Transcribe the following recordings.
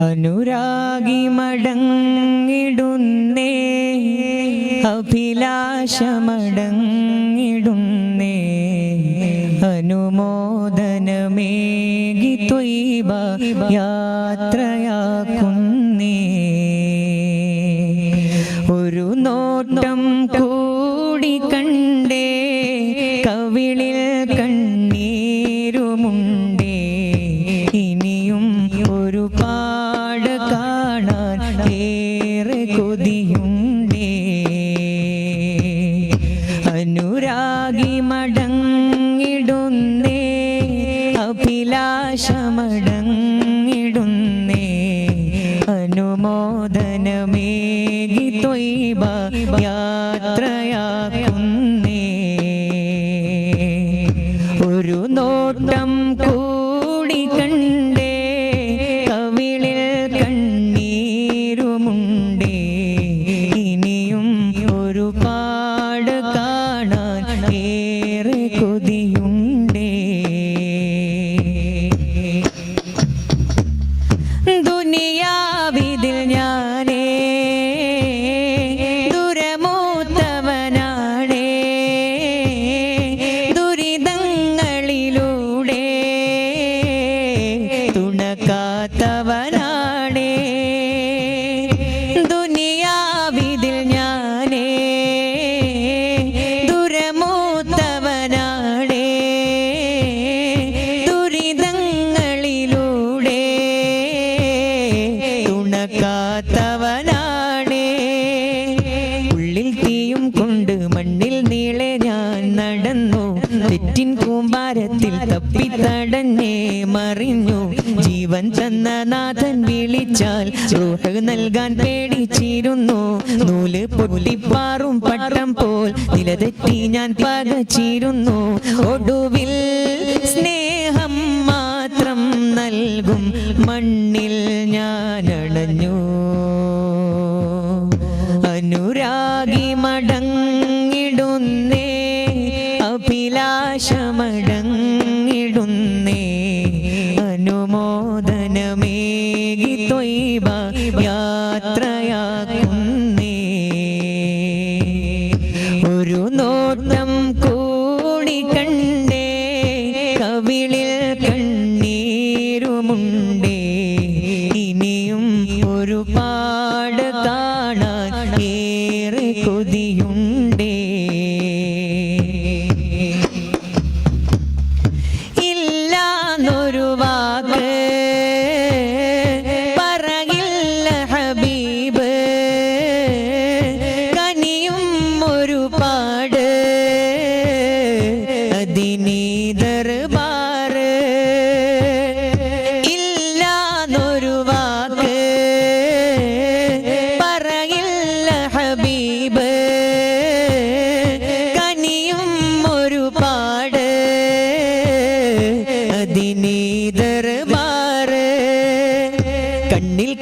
അനുരാഗി മടങ്ങിടുന്നേ അഭിലാഷമടങ്ങിടുന്നേ അനുമോദനമേകി ത്വൈവ യാത്രയാക്കുന്നേ ഒരു നോട്ടം അനുരാഗി മടങ്ങിടുന്നേ അഭിലാഷമടങ്ങിടുന്നേ അനുമോദനമേകി ത്വൈബ യാത്രയാകുന്നേ ഒരു നോട്ടം കൂടി കണ്ടേ കവിളിൽ കണ്ണീരുമുണ്ടേ. ഇനിയും കാണാൻ ഏറെ കൊതിയുണ്ടേ തുണക്കാത്തവനാണേ ഉള്ളിൽ തീയും കൊണ്ട് മണ്ണിൽ നീളെ ഞാൻ നടന്നു. തെറ്റിൻ കൂമ്പാരത്തിൽ തപ്പിത്തടഞ്ഞേ മറിഞ്ഞു. ജീവൻ തന്ന നാഥൻ വിളിച്ചാൽ റൂഹ് നൽകാൻ പേടിച്ചിരുന്നു. നൂൽ പൊട്ടിപ്പാറും പട്ടം പോൽ നിലതെറ്റി ഞാൻ പകച്ചിരുന്നു. ഒടുവിൽ സ്നേഹം മാത്രം നൽകും മണ്ണിൽ ഞാൻ മടങ്ങിടുന്നേ അഭിലാഷമടങ്ങിടുന്നേ. അനുമോദനമേകി ത്വൈബ യാത്രയാക്കുന്നേ ഒരു നോട്ടം കൂടി കണ്ടേ കവിളിൽ കണ്ണീരുമുണ്ടേ. ഇനിയും ഒരു പാട് കാണാൻ ഏറെ കൊതിയുണ്ടേ. അതിനീ ദർബാറ് ഇല്ലാന്നൊരു വാക്ക് പറയില്ല ഹബീബ്. കനിയും ഒരു പാട് അതിനീ ദർബാറ് കണ്ണിൽ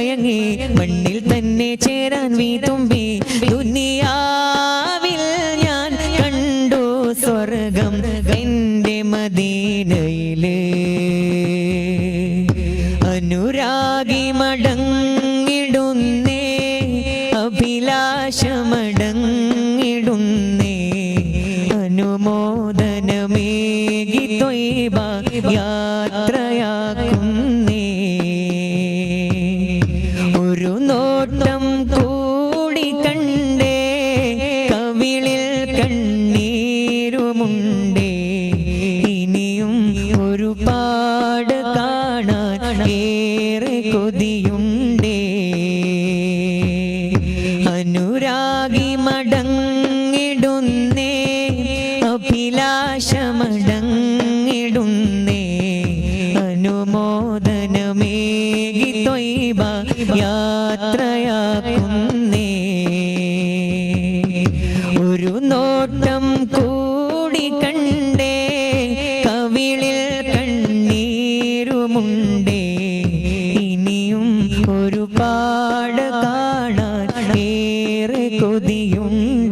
മയങ്ങി മണ്ണിൽ തന്നെ ചേരാൻ വീതുമ്പി. ദുനിയാവിൽ ഞാൻ കണ്ടു സ്വർഗം എന്റെ മദീനയിലെ. അനുരാഗി മടങ്ങിടുന്നേ അഭിലാഷമടങ്ങിടുന്നേ. അനുമോദനമേകി ത്വൈബ യാത്രയാക്കുന്നേ കണ്ടേ. ഇനിയും കാണാൻ ഏറെ കൊതിയുണ്ടേ. അനുരാഗി മടങ്ങിടുന്നേ. അഭിലാഷമടങ്ങിടുന്നേ. അനുമോദനമേകി തൊയ്ബ യാത്രയാക്കുന്നേ. ഒരു നോട്ടം കൂ കണ്ടേ കവിളിൽ കണ്ണീരുമുണ്ടേ. ഇനിയും ഒരുപാട് കാണാൻ ഏറെ കൊതിയുണ്ട്.